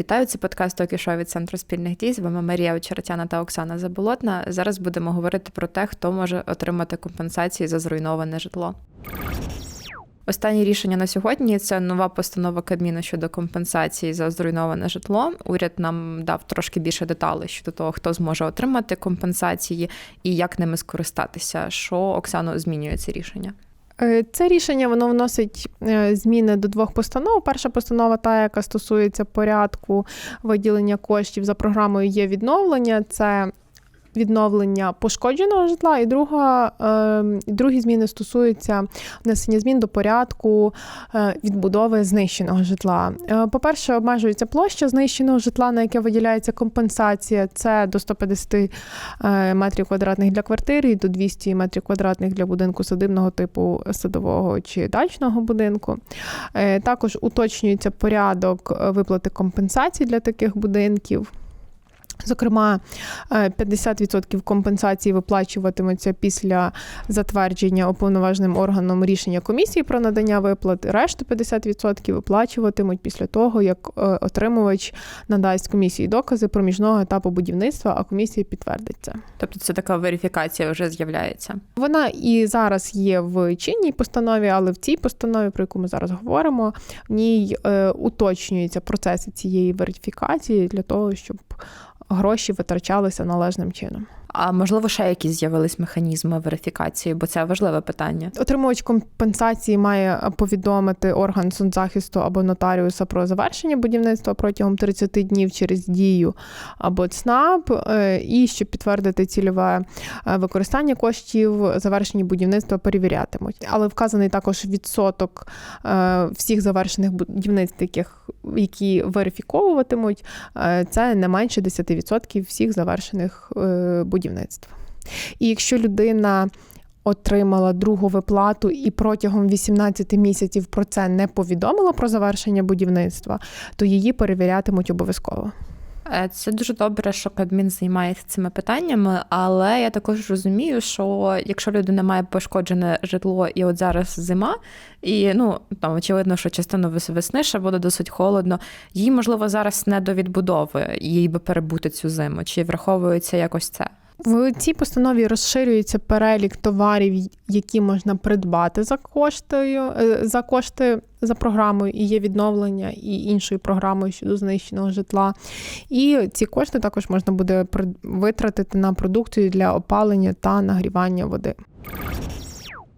Вітаю, це подкаст «Токі-шоу» від Центру спільних дій. З вами Марія Очеретяна та Оксана Заболотна. Зараз будемо говорити про те, хто може отримати компенсації за зруйноване житло. Останнє рішення на сьогодні це нова постанова Кабміну щодо компенсації за зруйноване житло. Уряд нам дав трошки більше деталей щодо того, хто зможе отримати компенсації і як ними скористатися. Що Оксано змінює це рішення? Е, Це рішення воно вносить е, зміни до двох постанов. Перша постанова, та яка стосується порядку виділення коштів за програмою є відновлення. Це відновлення пошкодженого житла, і друга, е, другі зміни стосуються внесення змін до порядку е, відбудови знищеного житла. Е, По-перше, обмежується площа знищеного житла, на яке виділяється компенсація. Це до 150 е, метрів квадратних для квартири і до 200 метрів квадратних для будинку садибного типу садового чи дачного будинку. Також уточнюється порядок виплати компенсацій для таких будинків. Зокрема, е, 50% компенсації виплачуватимуться після затвердження уповноваженим органом рішення комісії про надання виплат. Решту 50% виплачуватимуть після того, як е, отримувач надасть комісії докази проміжного етапу будівництва, а комісія підтвердить це. Тобто це така верифікація вже з'являється. Вона і зараз є в чинній постанові, але в цій постанові, про яку ми зараз говоримо, в ній е, уточнюються процеси цієї верифікації для того, щоб гроші витрачалися належним чином. А можливо, ще якісь з'явились механізми верифікації, бо це важливе питання. Отримувач компенсації має повідомити орган соцзахисту або нотаріуса про завершення будівництва протягом 30 днів через дію або ЦНАП, е, і щоб підтвердити цільове е, використання коштів, завершені будівництва перевірятимуть. Але вказаний також відсоток е, всіх завершених будівництв, яких які верифіковуватимуть, е, це не менше 10% всіх завершених е, будівництв. І якщо людина отримала другу виплату і протягом 18 місяців про це не повідомила про завершення будівництва, то її перевірятимуть обов'язково. Е, Це дуже добре, що Кабмін займається цими питаннями, але я також розумію, що якщо людина має пошкоджене житло, і от зараз зима, і ну там очевидно, що частину весни ще буде досить холодно, їй можливо зараз не до відбудови, їй би перебути цю зиму. Чи враховується якось це? В цій постанові розширюється перелік товарів, які можна придбати за коштою е, за кошти за програмою, і є відновлення і іншою програмою щодо знищеного житла. І ці кошти також можна буде витратити на продукцію для опалення та нагрівання води.